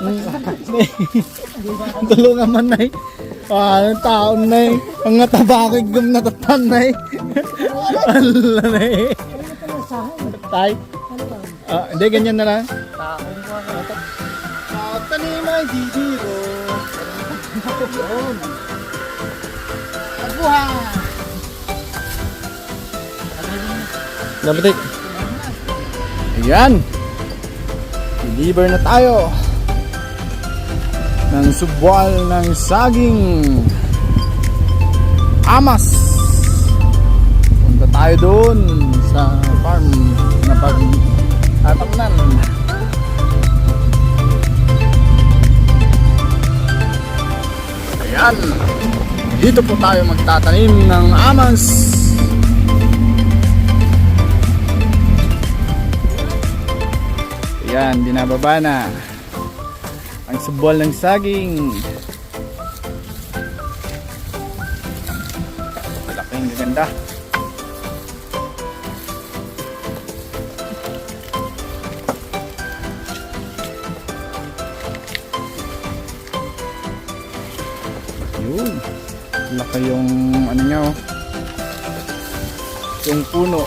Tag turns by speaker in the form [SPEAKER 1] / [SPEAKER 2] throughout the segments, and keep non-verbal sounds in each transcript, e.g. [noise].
[SPEAKER 1] [laughs] Tulungan man nay. Ah, ang taon nay. Ang natabakig gum natatanay. [laughs] Ala nay. Tay. Ah, hindi ganyan na lang. Ah, tanimay di biro. Yun. Abuhay. Dapatik. Ayan. Deliver na tayo ng subwal ng saging. Amas. Punta tayo doon sa farm na pag tatamnan ayan. Dito po tayo magtatanim ng amas. Ayan dinababa na ang subwal ng saging. Malaking gaganda. Yun. Laki yung ano niya oh. Yung puno.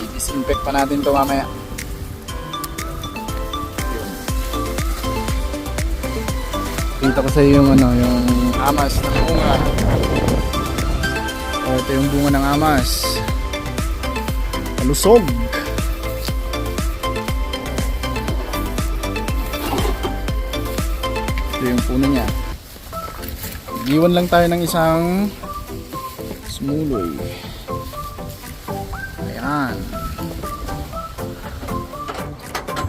[SPEAKER 1] I-disinfect pa natin to mamaya. Kita ko sa iyo yung ano, yung amas ng bunga. O, ito yung bunga ng amas. Malusog. Ito yung puno niya. Iwan lang tayo ng isang sumuloy. Ayan.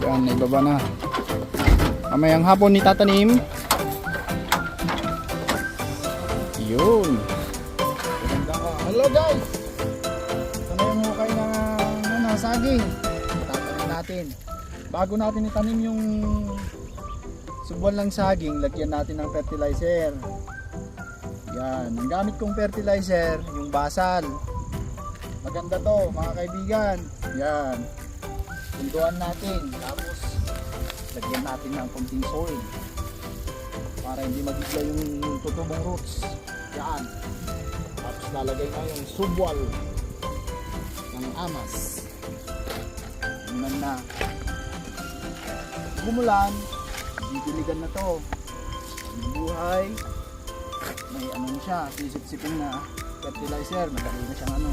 [SPEAKER 1] Ayan, naibaba na. Mamayang hapon ni tatanim. Yun. Hello guys. Sana yung hukay ng ano, saging. Tatanim natin. Bago natin itanim yung subwan ng saging, lagyan natin ng fertilizer. Yan. Ang gamit kong fertilizer, yung basal. Maganda to, mga kaibigan. Yan. Punduan natin. Tapos, lagyan natin ng konting soil para hindi magigla yung tutubong roots. Yan. Tapos lalagay na yung subwal ng amas. Tingnan na. Gumulan, didiligan na to. May buhay. May ano siya, sisip-sipin na fertilizer. Madali na siyang ano.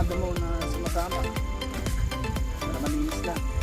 [SPEAKER 1] Mga damo na sumasama. Para malinis na.